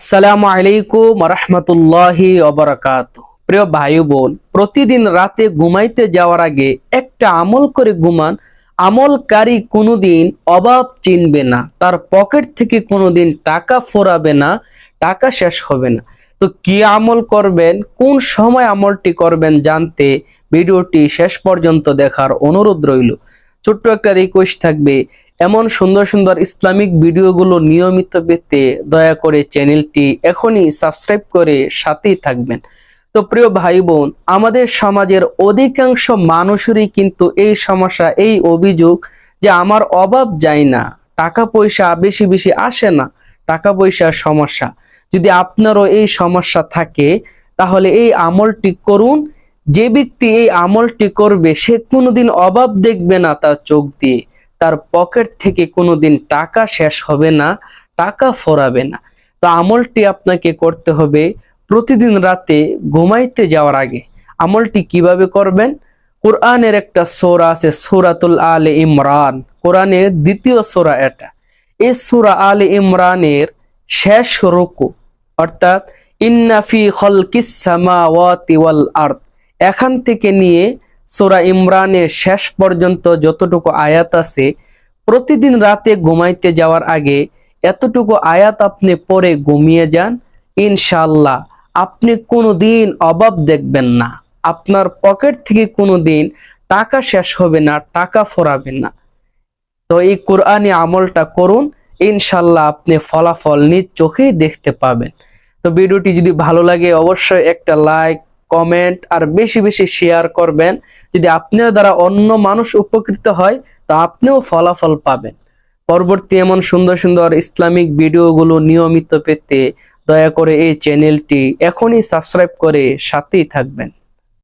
আসসালামু আলাইকুম রহমতুল্লাহি অবরাকাত প্রিয় ভাই বোন প্রতিদিন রাতে ঘুমাইতে যাওয়ার আগে একটা আমল করে ঘুমান। আমলকারী কোনোদিন অভাব চিনবে না, তার পকেট থেকে কোনোদিন টাকা ফোরাবে না, টাকা শেষ হবে না। তো কি আমল করবেন, কোন সময় আমলটি করবেন জানতে ভিডিওটি শেষ পর্যন্ত দেখার অনুরোধ রইল। ছোট্ট একটা রিকোয়েস্ট থাকবে এমন সুন্দর সুন্দর ইসলামিক ভিডিওগুলো নিয়মিত পেতে দয়া করে চ্যানেলটি এখনই সাবস্ক্রাইব করে সাথেই থাকবেন। তো প্রিয় ভাই বোন আমাদের সমাজের অধিকাংশ মানুষেরই কিন্তু এই সমস্যা, এই অভিযোগ যে আমার অভাব যায় না, টাকা পয়সা বেশি বেশি আসে না, টাকা পয়সার সমস্যা। যদি আপনারও এই সমস্যা থাকে, তাহলে এই আমলটি করুন। যে ব্যক্তি এই আমলটি করবে, সে কোনোদিন অভাব দেখবে না তার চোখ দিয়ে। তার পকেট থেকে কোনোদিন টাকা শেষ হবে না, টাকা ফোরাবে না। তো আমলটি আপনাকে করতে হবে প্রতিদিন রাতে ঘুমাইতে যাওয়ার আগে। আমলটি কীভাবে করবেন? কোরআনের একটা সোরা আছে, সোরাতুল আলে ইমরান। কোরআনের দ্বিতীয় সোরা এটা। এই সোরা আলে ইমরানের শেষ রুকু, অর্থাৎ ইন্নাফি খলকিস সামাওয়াতি ওয়াল আর্থ এখান থেকে নিয়ে সোরা ইমরানের শেষ পর্যন্ত যতটুকু আয়াত আছে, প্রতিদিন রাতে ঘুমাইতে যাওয়ার আগে এতটুকু আয়াত আপনি পরে ঘুমিয়ে যান ইনশাল্লাহ আপনি কোনো দিন অভাব দেখবেন না। আপনার পকেট থেকে কোনো দিন টাকা শেষ হবে না, টাকা ফোরাবে না। তো এই কোরআনি আমলটা করুন ইনশাল্লাহ আপনি ফলাফল নিজ চোখেই দেখতে পাবেন। তো ভিডিওটি যদি ভালো লাগে, অবশ্যই একটা লাইক কমেন্ট আর বেশি বেশি শেয়ার করবেন। যদি আপনার দ্বারা অন্য মানুষ উপকৃত হয়, তা আপনিও ফলাফল পাবেন। পরবর্তী এমন সুন্দর সুন্দর ইসলামিক ভিডিওগুলো নিয়মিত পেতে দয়া করে এই চ্যানেলটি এখনই সাবস্ক্রাইব করে সাথেই থাকবেন।